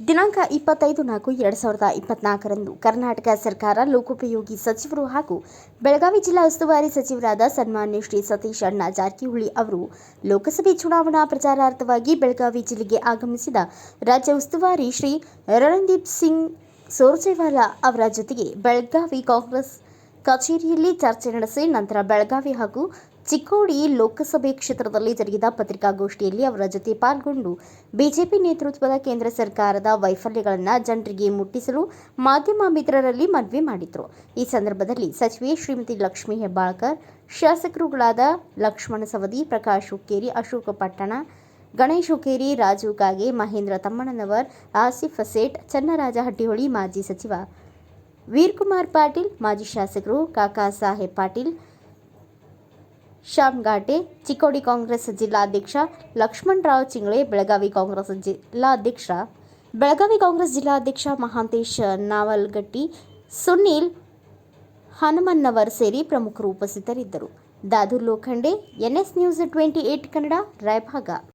ದಿನಾಂಕ ಇಪ್ಪತ್ತೈದು ನಾಲ್ಕು ಎರಡು ಸಾವಿರದ ಇಪ್ಪತ್ನಾಲ್ಕರಂದು ಕರ್ನಾಟಕ ಸರ್ಕಾರ ಲೋಕೋಪಯೋಗಿ ಸಚಿವರು ಹಾಗೂ ಬೆಳಗಾವಿ ಜಿಲ್ಲಾ ಉಸ್ತುವಾರಿ ಸಚಿವರಾದ ಸನ್ಮಾನ್ಯ ಶ್ರೀ ಸತೀಶ್ ಅಣ್ಣ ಜಾರಕಿಹೊಳಿ ಅವರು ಲೋಕಸಭೆ ಚುನಾವಣಾ ಪ್ರಚಾರಾರ್ಥವಾಗಿ ಬೆಳಗಾವಿ ಜಿಲ್ಲೆಗೆ ಆಗಮಿಸಿದ ರಾಜ್ಯ ಉಸ್ತುವಾರಿ ಶ್ರೀ ರಣದೀಪ್ ಸಿಂಗ್ ಸೋರ್ಜೇವಾಲಾ ಅವರ ಜೊತೆಗೆ ಬೆಳಗಾವಿ ಕಾಂಗ್ರೆಸ್ ಕಚೇರಿಯಲ್ಲಿ ಚರ್ಚೆ ನಡೆಸಿ ನಂತರ ಬೆಳಗಾವಿ ಹಾಗೂ ಚಿಕ್ಕೋಡಿ ಲೋಕಸಭೆ ಕ್ಷೇತ್ರದಲ್ಲಿ ಜರುಗಿದ ಪತ್ರಿಕಾಗೋಷ್ಠಿಯಲ್ಲಿ ಅವರ ಜೊತೆ ಪಾಲ್ಗೊಂಡು ಬಿಜೆಪಿ ನೇತೃತ್ವದ ಕೇಂದ್ರ ಸರ್ಕಾರದ ವೈಫಲ್ಯಗಳನ್ನು ಜನರಿಗೆ ಮುಟ್ಟಿಸಲು ಮಾಧ್ಯಮ ಮಿತ್ರರಲ್ಲಿ ಮನವಿ ಮಾಡಿದರು. ಈ ಸಂದರ್ಭದಲ್ಲಿ ಸಚಿವೆ ಶ್ರೀಮತಿ ಲಕ್ಷ್ಮೀ ಹೆಬ್ಬಾಳ್ಕರ್, ಶಾಸಕರುಗಳಾದ ಲಕ್ಷ್ಮಣ ಸವದಿ, ಪ್ರಕಾಶ್ ಹುಕ್ಕೇರಿ, ಅಶೋಕ ಪಟ್ಟಣ, ಗಣೇಶ್ ಹುಕ್ಕೇರಿ, ರಾಜು ಕಾಗೆ, ಮಹೇಂದ್ರ ತಮ್ಮಣ್ಣನವರ್, ಆಸಿಫ್ ಸೇಟ್ ಚನ್ನರಾಜ ಹಟ್ಟಿಹೊಳಿ ಮಾಜಿ ಸಚಿವ ವೀರ್ಕುಮಾರ್ ಪಾಟೀಲ್, ಮಾಜಿ ಶಾಸಕರು ಕಾಕಾ ಸಾಹೇಬ್ ಪಾಟೀಲ್, ಶಾಮ್ಘಾಟೆ, ಚಿಕ್ಕೋಡಿ ಕಾಂಗ್ರೆಸ್ ಜಿಲ್ಲಾಧ್ಯಕ್ಷ ಲಕ್ಷ್ಮಣರಾವ್ ಚಿಂಗ್ಳೆ, ಬೆಳಗಾವಿ ಕಾಂಗ್ರೆಸ್ ಜಿಲ್ಲಾಧ್ಯಕ್ಷ, ಬೆಳಗಾವಿ ಕಾಂಗ್ರೆಸ್ ಜಿಲ್ಲಾಧ್ಯಕ್ಷ ಮಹಾಂತೇಶ್ ನಾವಲ್ಗಟ್ಟಿ, ಸುನೀಲ್ ಹನುಮನ್ನವರ್ ಸೇರಿ ಪ್ರಮುಖರು ಉಪಸ್ಥಿತರಿದ್ದರು. Dadu Lokhande, NS news twenty eight Kannada, Raybag.